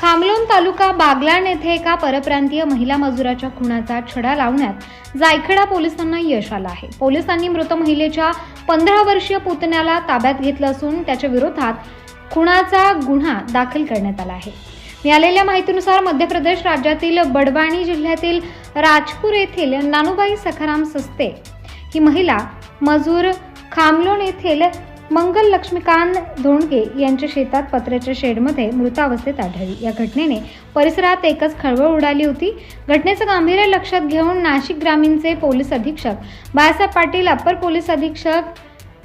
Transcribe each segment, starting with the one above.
खामलोन तालुका बागलाण येथे एका परप्रांतीय महिला मजुराच्या खुनाचा छडा लावण्यात जायखेडा पोलिसांना यश आलं आहे. पोलिसांनी मृत महिलेच्या पंधरा वर्षीय पुतण्याला ताब्यात घेतलं असून त्याच्या विरोधात खुनाचा गुन्हा दाखल करण्यात आला आहे. मिळालेल्या माहितीनुसार मध्य प्रदेश राज्यातील बडवाणी जिल्ह्यातील राजपूर येथील नानुबाई सखाराम सस्ते ही महिला मजूर खामलोण येथील मंगल लक्ष्मीकांत धोंडगे यांच्या शेतात पत्र्याच्या शेडमध्ये मृतावस्थेत आढळली. या घटनेने परिसरात एकच खळबळ उडाली होती. घटनेचं गांभीर्य लक्षात घेऊन नाशिक ग्रामीणचे पोलीस अधीक्षक बाळासाहेब पाटील अप्पर पोलीस अधीक्षक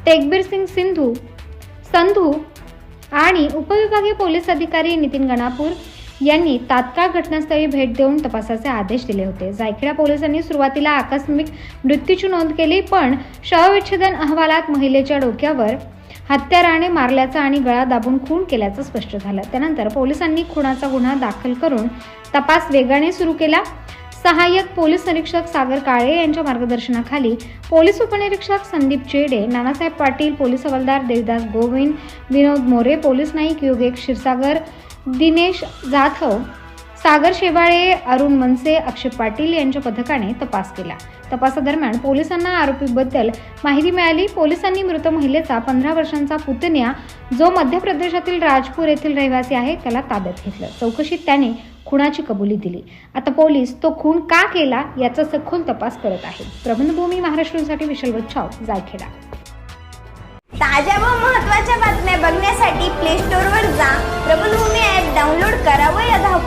टेकबीर सिंग सिंधू संधू आणि उपविभागीय पोलीस अधिकारी नितीन गणापूर यांनी तात्काळ घटनास्थळी भेट देऊन तपासाचे आदेश दिले होते. जायखेडा पोलिसांनी सुरुवातीला आकस्मिक मृत्यूची नोंद केली पण शवविच्छेदन अहवालात महिलेच्या डोक्यावर हत्याराने मारल्याचं आणि गळा दाबून खून केल्याचं स्पष्ट झालं. त्यानंतर पोलिसांनी खुनाचा गुन्हा दाखल करून तपास वेगाने सुरू केला. सहाय्यक पोलीस निरीक्षक सागर काळे यांच्या मार्गदर्शनाखाली पोलीस उपनिरीक्षक संदीप चेडे नानासाहेब पाटील पोलीस हवालदार देवदास गोविंद विनोद मोरे पोलीस नाईक योगेश क्षीरसागर दिनेश जाधव सागर शेवाळे अरुण मनसे अक्षय पाटील यांच्या पथकाने तपास केला. तपासादरम्यान पोलिसांना आरोपीबद्दल माहिती मिळाली. पोलिसांनी मृत महिलेचा पंधरा वर्षांचा पुतण्या जो मध्य प्रदेशातील राजपूर येथील रहिवासी आहे त्याला ताब्यात घेतलं. चौकशीत त्याने खुनाची कबुली दिली. आता पोलीस तो खून का केला याचा सखोल तपास करत आहे. प्रबंधभूमी महाराष्ट्रासाठी विशाल वच्छाव जायखेडा. ताज्या व महत्त्वाच्या बातम्या बघण्यासाठी प्ले स्टोअर